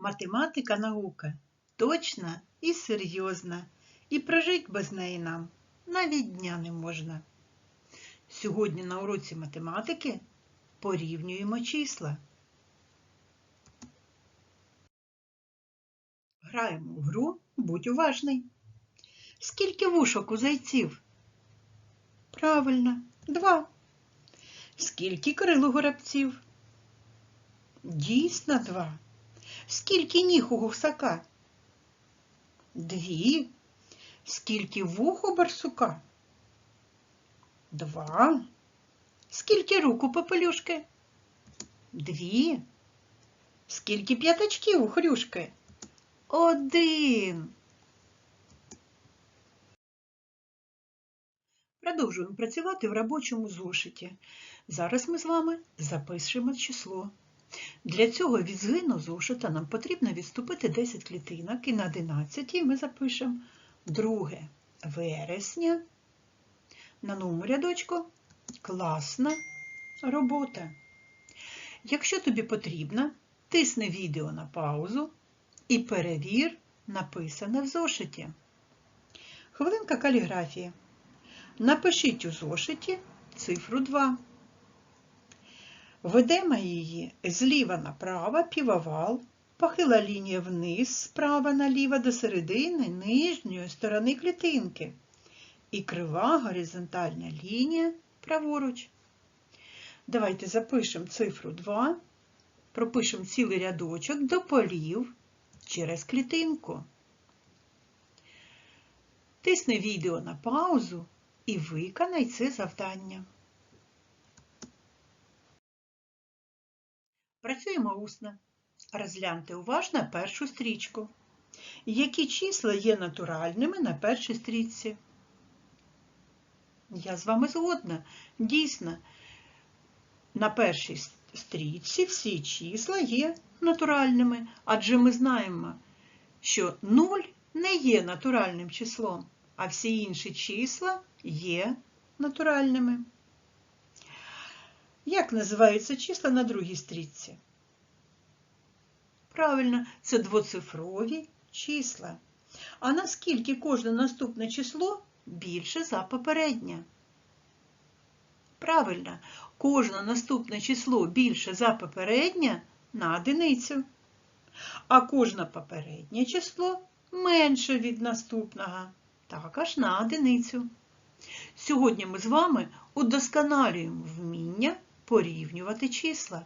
Математика наука точна і серйозна, і прожить без неї нам навіть дня не можна. Сьогодні на уроці математики порівнюємо числа. Граємо в гру Будь уважний. Скільки вушок у зайців? Правильно, два. Скільки крил у горобців? Дійсно два. Скільки ніг у гусака? Дві. Скільки вух у барсука? Два. Скільки рук у попелюшки? Дві. Скільки п'ятачків у хрюшки? Один. Продовжуємо працювати в робочому зошиті. Зараз ми з вами запишемо число. Для цього від згину зошита нам потрібно відступити 10 клітинок і на 11 ми запишемо 2 вересня. На новому рядочку класна робота. Якщо тобі потрібно, тисни відео на паузу і перевір написане в зошиті. Хвилинка каліграфії. Напишіть у зошиті цифру 2. Ведемо її зліва направо, півовал, похила лінія вниз, справа наліво до середини нижньої сторони клітинки. І крива горизонтальна лінія праворуч. Давайте запишемо цифру 2, пропишемо цілий рядочок до полів через клітинку. Тисни відео на паузу і виконай це завдання. Працюємо усно. Розгляньте уважно першу стрічку. Які числа є натуральними на першій стрічці? Я з вами згодна. Дійсно, на першій стрічці всі числа є натуральними, адже ми знаємо, що 0 не є натуральним числом, а всі інші числа є натуральними. Як називаються числа на другій стрічці? Правильно, це двоцифрові числа. А наскільки кожне наступне число більше за попереднє? Правильно, кожне наступне число більше за попереднє на одиницю. А кожне попереднє число менше від наступного, також на одиницю. Сьогодні ми з вами удосконалюємо вміння порівнювати числа.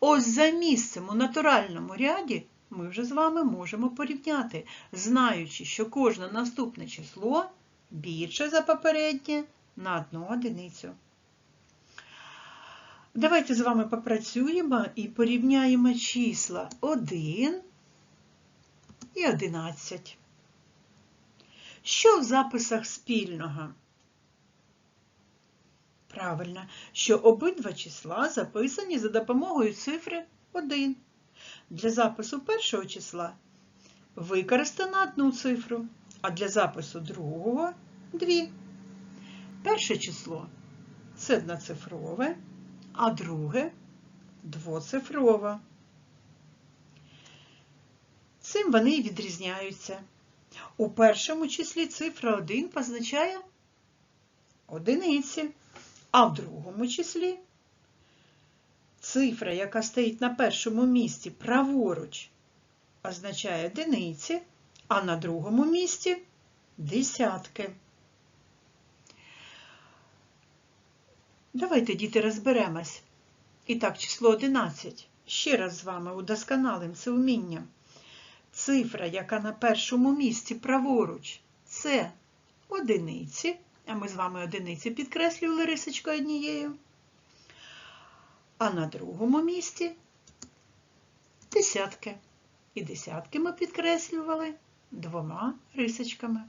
Ось за місцем у натуральному ряді ми вже з вами можемо порівняти, знаючи, що кожне наступне число більше за попереднє на одну одиницю. Давайте з вами попрацюємо і порівняємо числа 1 і 11. Що в записах спільного? Правильно, що обидва числа записані за допомогою цифри 1. Для запису першого числа використано одну цифру, а для запису другого дві. Перше число це одноцифрове, а друге двоцифрове. Цим вони і відрізняються. У першому числі цифра 1 позначає одиниці. А в другому числі цифра, яка стоїть на першому місці праворуч, означає одиниці, а на другому місці десятки. Давайте, діти, розберемось. І так, число 11. Ще раз з вами удосконалим це вміння. Цифра, яка на першому місці праворуч, це одиниці. А ми з вами одиниці підкреслювали рисочкою однією. А на другому місці десятки. І десятки ми підкреслювали двома рисочками.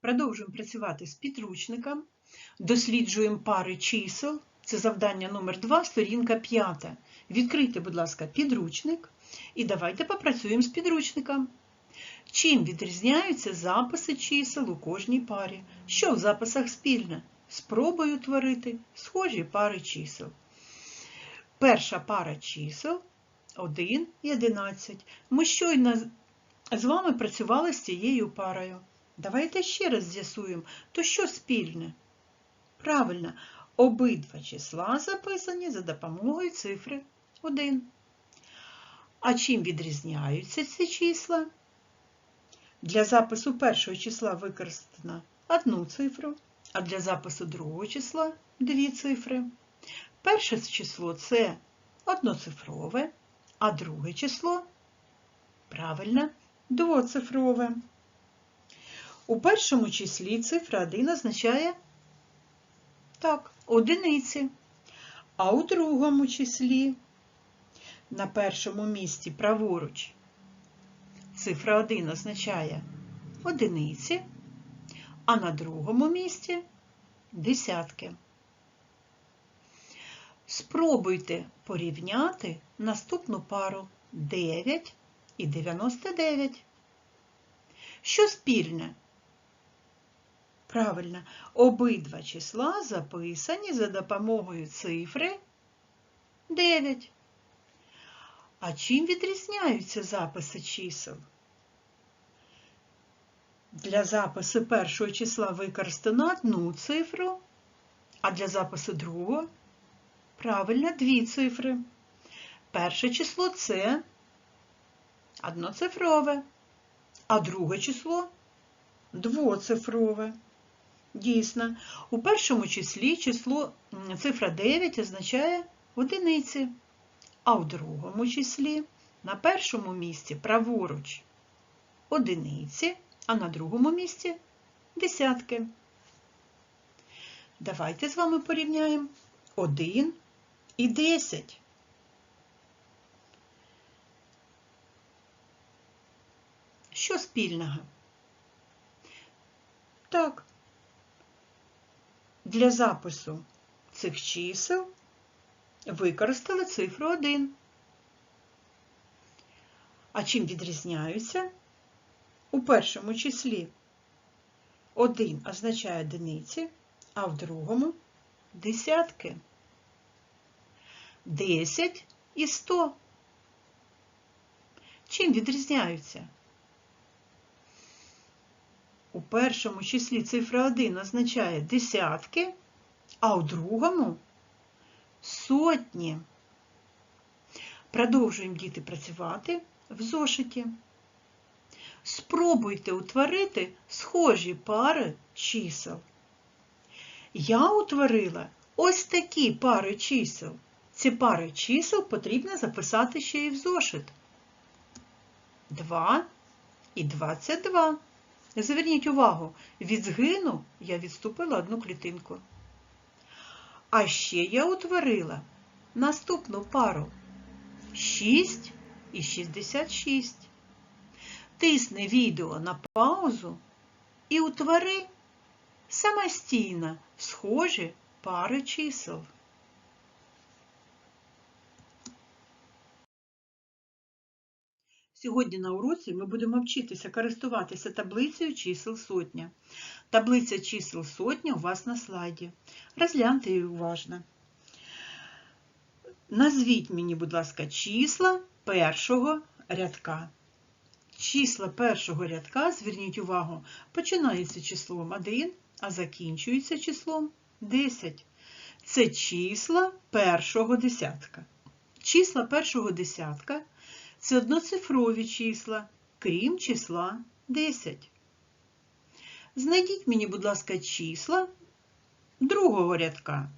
Продовжуємо працювати з підручником. Досліджуємо пари чисел. Це завдання номер 2 сторінка 5. Відкрийте, будь ласка, підручник і давайте попрацюємо з підручником. Чим відрізняються записи чисел у кожній парі? Що в записах спільне? Спробую творити схожі пари чисел. перша пара чисел 1 і 11. Ми щойно з- вами працювали з цією парою. Давайте ще раз з'ясуємо, то що спільне? Правильно, обидва числа записані за допомогою цифри 1. А чим відрізняються ці числа? Для запису першого числа використано одну цифру, а для запису другого числа дві цифри. Перше число це одноцифрове, а друге число правильно двоцифрове. У першому числі цифра 1 означає так, одиниці, а у другому числі на першому місці праворуч цифра 1 означає одиниці, а на другому місці десятки. Спробуйте порівняти наступну пару 9 і 99. Що спільне? Правильно, обидва числа записані за допомогою цифри 9. А чим відрізняються записи чисел? Для запису першого числа використано одну цифру, а для запису другого правильно дві цифри. Перше число це одноцифрове, а друге число двоцифрове. Дійсно, у першому числі число цифра 9 означає одиниці, а в другому числі на першому місці праворуч одиниці, а на другому місці десятки. Давайте з вами порівняємо 1 і 10. Що спільного? Так, для запису цих чисел використали цифру 1. А чим відрізняються? У першому числі 1 означає одиниці, а в другому десятки. 10 і 100. Чим відрізняються? У першому числі цифра 1 означає десятки, а у другому сотні. Продовжуємо діти працювати в зошиті. Спробуйте утворити схожі пари чисел. Я утворила ось такі пари чисел. Ці пари чисел потрібно записати ще і в зошит. 2 і 22. Зверніть увагу, від згину я відступила одну клітинку. А ще я утворила наступну пару 6 і 66. Тисни відео на паузу і утвори самостійно схожі пари чисел. Сьогодні на уроці ми будемо вчитися користуватися таблицею чисел сотня. Таблиця чисел сотня у вас на слайді. Розгляньте її уважно. Назвіть мені, будь ласка, числа першого рядка. Числа першого рядка, зверніть увагу, починаються числом 1, а закінчуються числом 10. Це числа першого десятка. Числа першого десятка це одноцифрові числа, крім числа 10. Знайдіть мені, будь ласка, числа другого рядка.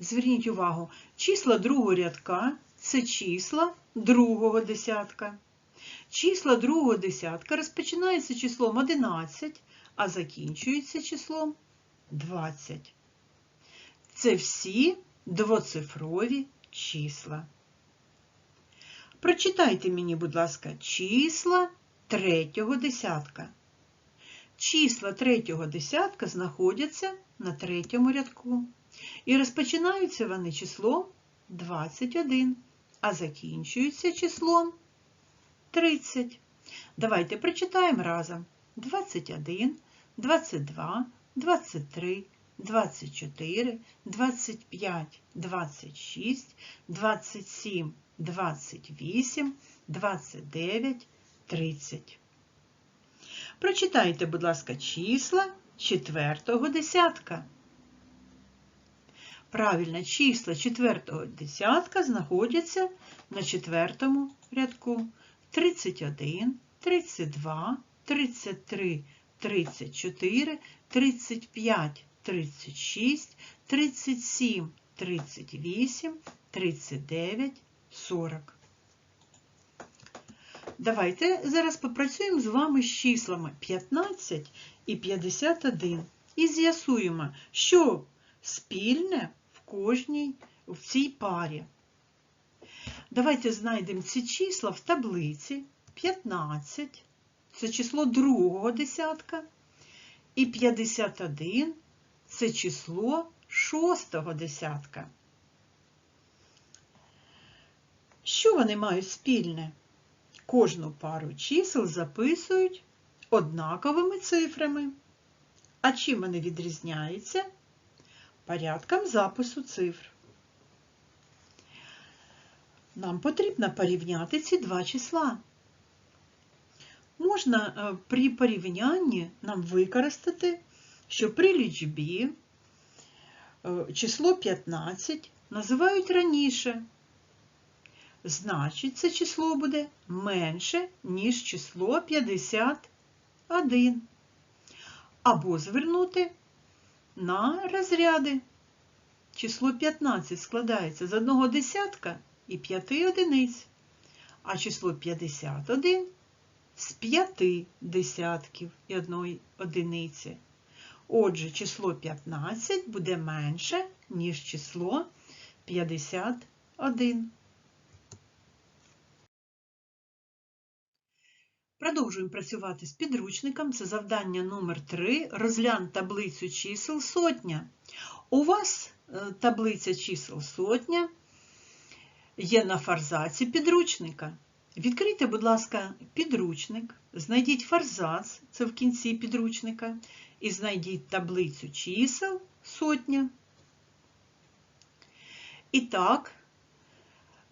Зверніть увагу, числа другого рядка це числа другого десятка. Числа другого десятка розпочинаються числом 11, а закінчуються числом 20. Це всі двоцифрові числа. Прочитайте мені, будь ласка, числа третього десятка. Числа третього десятка знаходяться на третьому рядку. І розпочинаються вони числом 21, а закінчуються числом 30. Давайте прочитаємо разом 21, 22, 23, 24, 25, 26, 27, 28, 29, 30. Прочитайте, будь ласка, числа четвертого десятка. Правильно, числа четвертого десятка знаходяться на четвертому рядку. 31, 32, 33, 34, 35, 36, 37, 38, 39, 40. Давайте зараз попрацюємо з вами з числами 15 і 51 і з'ясуємо, що спільне в кожній в цій парі. Давайте знайдемо ці числа в таблиці 15, це число другого десятка, і 51 це число шостого десятка. Що вони мають спільне? Кожну пару чисел записують однаковими цифрами. А чим вони відрізняються? Порядком запису цифр. Нам потрібно порівняти ці два числа. Можна е, при порівнянні нам використати, що при лічбі е, число 15 називають раніше. Значить, це число буде менше, ніж число 51. Або звернути на розряди. Число 15 складається з одного десятка і 5 одиниць, а число 51 з 5 десятків і одної одиниці. Отже, число 15 буде менше, ніж число 51. Продовжуємо працювати з підручником. Це завдання номер 3 Розглянь таблицю чисел сотня. У вас е, таблиця чисел сотня є на фарзаці підручника. Відкрийте, будь ласка, підручник, знайдіть фарзац, це в кінці підручника, і знайдіть таблицю чисел сотня. І так,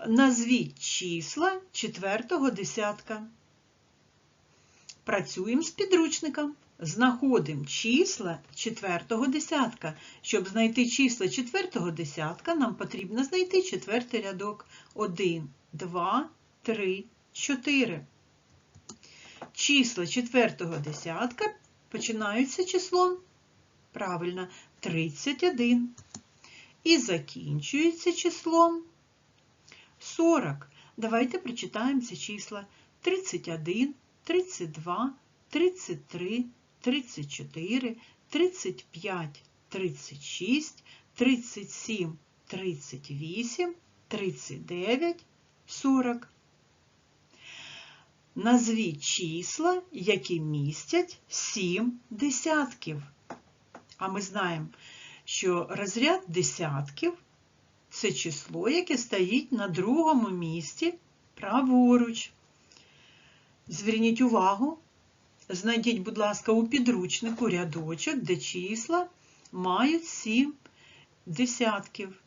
назвіть числа четвертого десятка. Працюємо з підручником. Знаходимо числа четвертого десятка. Щоб знайти числа четвертого десятка, нам потрібно знайти четвертий рядок. 1, 2, 3, 4. Числа четвертого десятка починаються числом, правильно, 31. І закінчується числом 40. Давайте прочитаємо ці числа 31. 32, 33, 34, 35, 36, 37, 38, 39, 40. Назвіть числа, які містять 7 десятків. А ми знаємо, що розряд десятків це число, яке стоїть на другому місці праворуч. Зверніть увагу, знайдіть, будь ласка, у підручнику рядочок, де числа мають 7 десятків.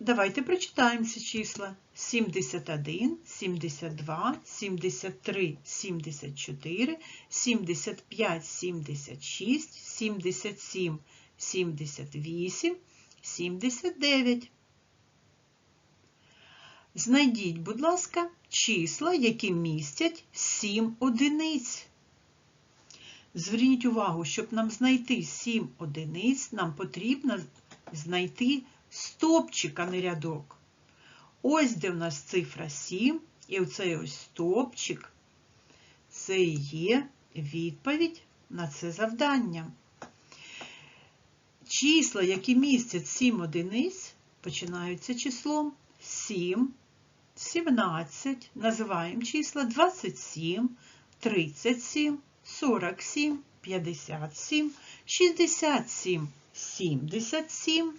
Давайте прочитаємо ці числа. 71, 72, 73, 74, 75, 76, 77, 78, 79. Знайдіть, будь ласка, числа, які містять 7 одиниць. Зверніть увагу, щоб нам знайти 7 одиниць, нам потрібно знайти стопчик, а не рядок. Ось де в нас цифра 7, і оцей ось стопчик це є відповідь на це завдання. Числа, які містять 7 одиниць, починаються числом 7, 17, називаємо числа 27, 37, 47, 57, 67, 77,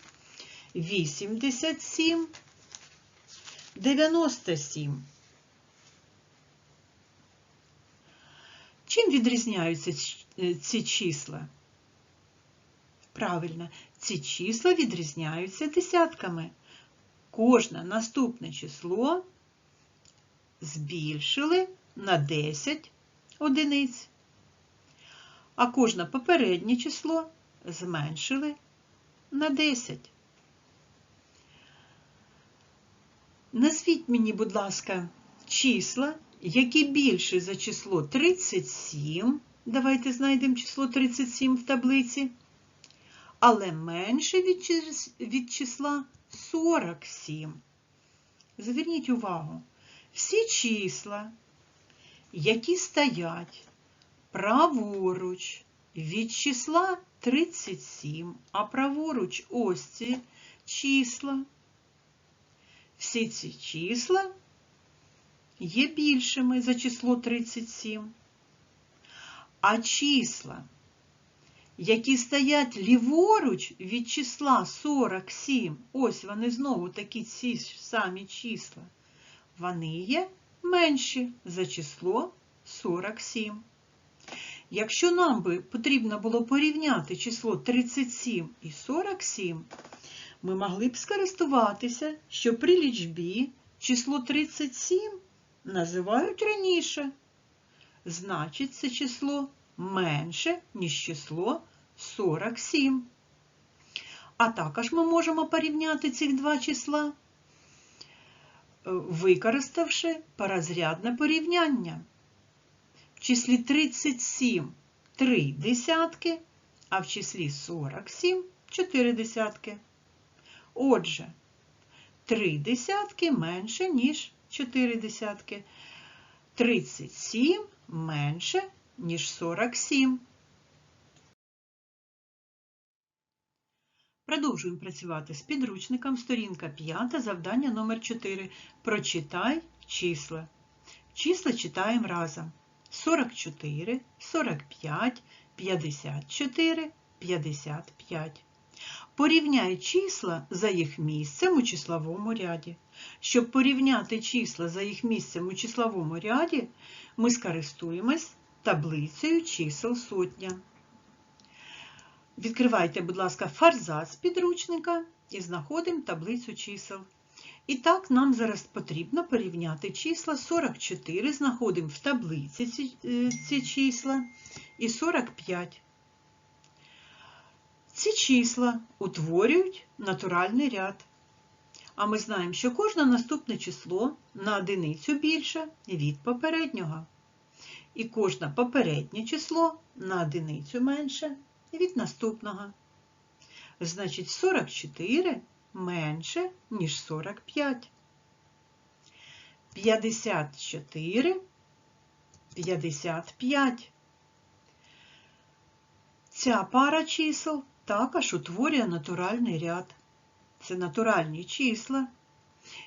87, 97. Чим відрізняються ці числа? Правильно, ці числа відрізняються десятками. Кожне наступне число збільшили на 10 одиниць, а кожне попереднє число зменшили на 10. Назвіть мені, будь ласка, числа, які більше за число 37. Давайте знайдемо число 37 в таблиці. Але менше від, чис- від числа 47. Зверніть увагу, всі числа, які стоять праворуч від числа 37, а праворуч ось ці числа, всі ці числа є більшими за число 37. А числа, які стоять ліворуч від числа 47, ось вони знову такі ці самі числа, вони є менші за число 47. Якщо нам би потрібно було порівняти число 37 і 47, ми могли б скористуватися, що при лічбі число 37 називають раніше. Значить, це число менше, ніж число 47. А також ми можемо порівняти ці два числа, е, використавши порозрядне порівняння. В числі 37 3 десятки, а в числі 47 4 десятки. Отже, 3 десятки менше, ніж 4 десятки. 37 менше, ніж 47. Продовжуємо працювати з підручником. Сторінка 5, завдання номер 4. Прочитай числа. Числа читаємо разом. 44, 45, 54, 55. Порівняй числа за їх місцем у числовому ряді. Щоб порівняти числа за їх місцем у числовому ряді, ми скористуємось таблицею чисел сотня. Відкривайте, будь ласка, фарзац підручника і знаходимо таблицю чисел. І так, нам зараз потрібно порівняти числа 44, знаходимо в таблиці ці, е, ці числа, і 45. Ці числа утворюють натуральний ряд. А ми знаємо, що кожне наступне число на одиницю більше від попереднього. І кожне попереднє число на одиницю менше від наступного. Значить, 44 менше, ніж 45. 54 55. Ця пара чисел також утворює натуральний ряд. Це натуральні числа.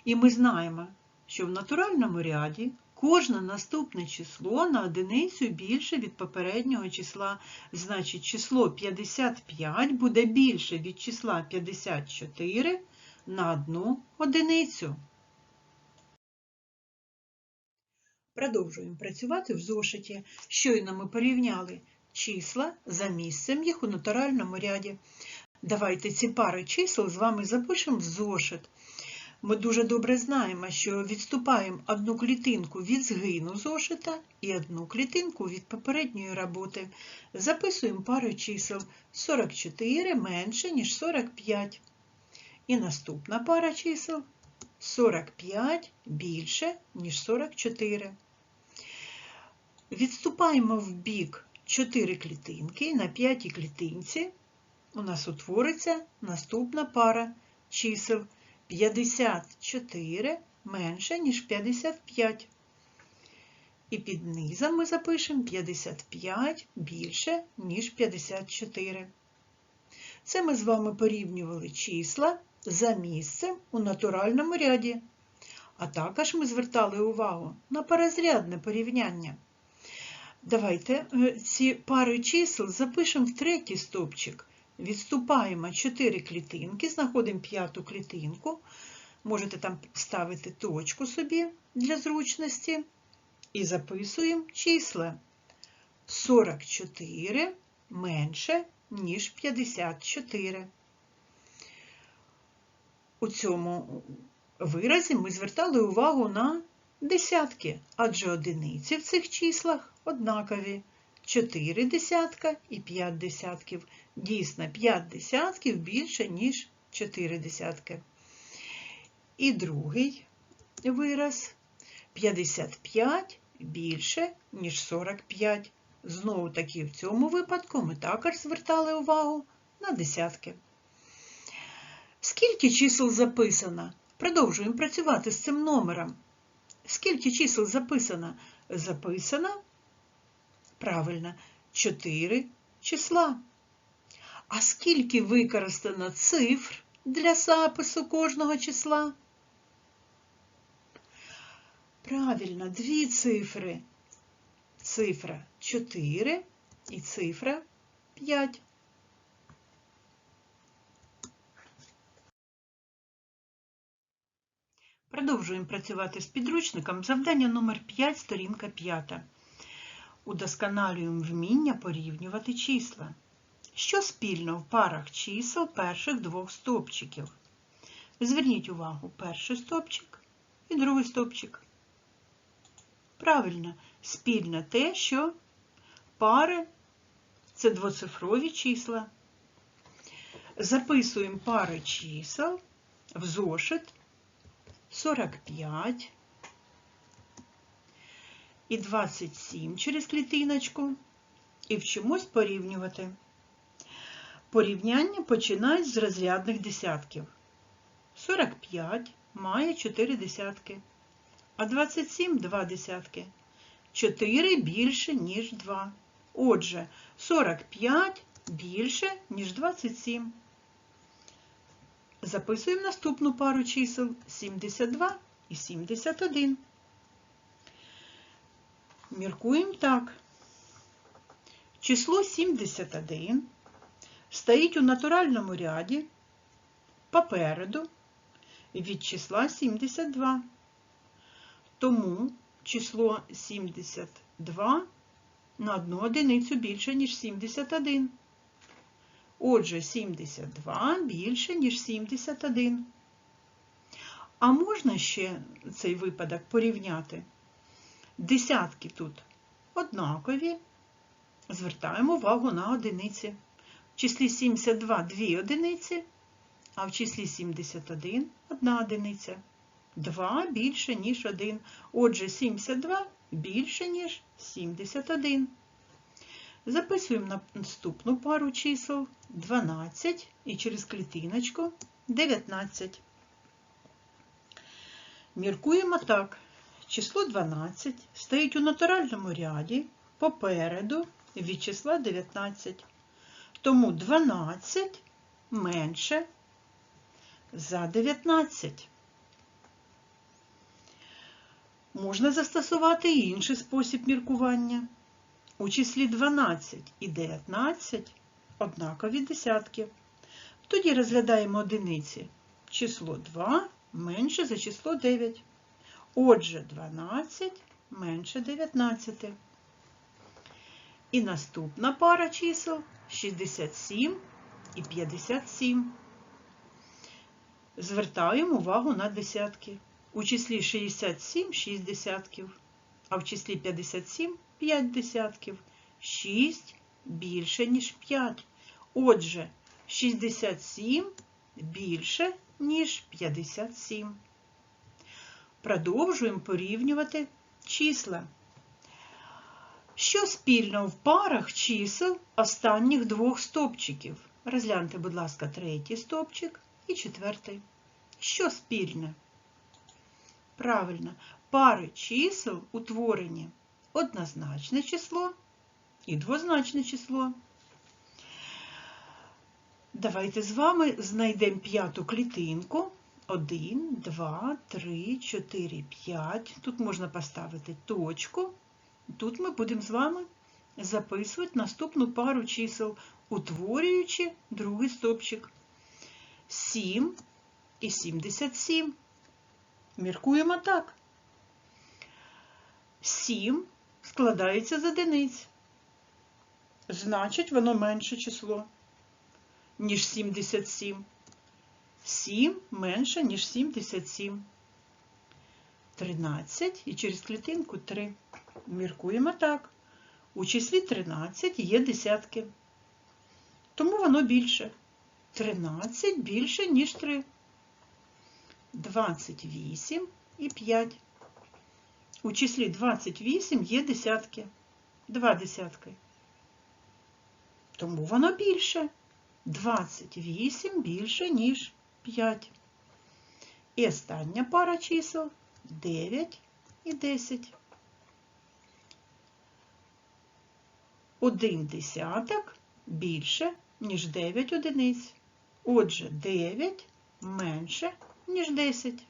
І ми знаємо, що в натуральному ряді кожне наступне число на одиницю більше від попереднього числа. Значить, число 55 буде більше від числа 54 на одну одиницю. Продовжуємо працювати в зошиті. Щойно ми порівняли числа за місцем їх у натуральному ряді. Давайте ці пари чисел з вами запишемо в зошит. Ми дуже добре знаємо, що відступаємо одну клітинку від згину зошита і одну клітинку від попередньої роботи. Записуємо пару чисел 44 менше, ніж 45. І наступна пара чисел 45 більше, ніж 44. Відступаємо в бік 4 клітинки, на п'ятій клітинці у нас утвориться наступна пара чисел 54 менше, ніж 55. І під низом ми запишемо 55 більше, ніж 54. Це ми з вами порівнювали числа за місцем у натуральному ряді. А також ми звертали увагу на порозрядне порівняння. Давайте е, ці пари чисел запишемо в третій стовпчик. Відступаємо 4 клітинки, знаходимо п'яту клітинку. Можете там ставити точку собі для зручності. І записуємо числа 44 менше, ніж 54. У цьому виразі ми звертали увагу на десятки, адже одиниці в цих числах однакові. 4 десятка і 5 десятків. Дійсно, 5 десятків більше, ніж 4 десятки. І другий вираз 55 більше, ніж 45. Знову таки в цьому випадку ми також звертали увагу на десятки. Скільки чисел записано? Продовжуємо працювати з цим номером. Скільки чисел записано? Записано, правильно, 4 числа. А скільки використано цифр для запису кожного числа? Правильно, дві цифри. Цифра 4 і цифра 5. Продовжуємо працювати з підручником. Завдання номер 5, сторінка 5. Удосконалюємо вміння порівнювати числа. Що спільно в парах чисел перших двох стовпчиків? Зверніть увагу, перший стовпчик і другий стовпчик. Правильно, спільно те, що пари це двоцифрові числа. Записуємо пари чисел в зошит 45 і 27 через клітиночку і вчимось порівнювати. Порівняння починають з розрядних десятків. 45 має 4 десятки, а 27 – 2 десятки. 4 більше, ніж 2. Отже, 45 більше, ніж 27. Записуємо наступну пару чисел 72 і 71. Міркуємо так. Число 71 стоїть у натуральному ряді попереду від числа 72. Тому число 72 на одну одиницю більше, ніж 71. Отже, 72 більше, ніж 71. А можна ще цей випадок порівняти? Десятки тут однакові. Звертаємо увагу на одиниці. В числі 72 дві одиниці, а в числі 71 одна одиниця. 2 більше, ніж 1. Отже, 72 більше, ніж 71. Записуємо наступну пару чисел 12 і через клітиночку 19. Міркуємо так. Число 12 стоїть у натуральному ряді попереду від числа 19. Тому 12 менше за 19. Можна застосувати інший спосіб міркування. У числі 12 і 19 однакові десятки. Тоді розглядаємо одиниці. Число 2 менше за число 9. Отже, 12 менше 19. І наступна пара чисел 67 і 57. Звертаємо увагу на десятки. У числі 67 6 десятків, а в числі 57 5 десятків. 6 більше, ніж 5. Отже, 67 більше, ніж 57. Продовжуємо порівнювати числа. Що спільно в парах чисел останніх двох стопчиків? Розгляньте, будь ласка, третій стопчик і четвертий. Що спільне? Правильно, пари чисел утворені однозначне число і двозначне число. Давайте з вами знайдемо п'яту клітинку. 1, 2, 3, 4, 5. Тут можна поставити точку. Тут ми будемо з вами записувати наступну пару чисел, утворюючи другий стопчик. 7 і 77. Міркуємо так. 7 складається з одиниць. Значить, воно менше число. ніж 77. 7 менше, ніж 77. 13 і через клітинку 3. Міркуємо так. У числі 13 є десятки. Тому воно більше. 13 більше, ніж 3. 28 і 5. У числі 28 є десятки. Два десятки. Тому воно більше. 28 більше, ніж 5. І остання пара чисел 9 і 10. Один десяток більше, ніж 9 одиниць. Отже, 9 менше, ніж 10.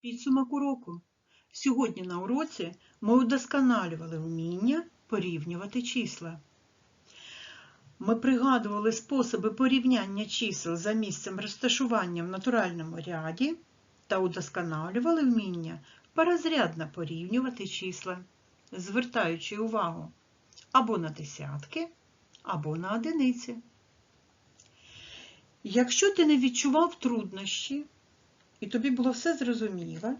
Підсумок уроку. Сьогодні на уроці ми удосконалювали вміння порівнювати числа. Ми пригадували способи порівняння чисел за місцем розташування в натуральному ряді та удосконалювали вміння порозрядно порівнювати числа, звертаючи увагу або на десятки, або на одиниці. Якщо ти не відчував труднощі, і тобі було все зрозуміло,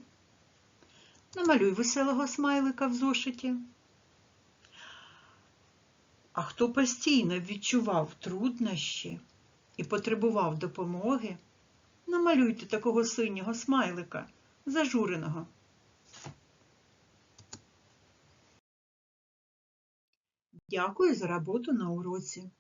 намалюй веселого смайлика в зошиті. А хто постійно відчував труднощі і потребував допомоги, намалюйте такого синього смайлика, зажуреного. Дякую за роботу на уроці.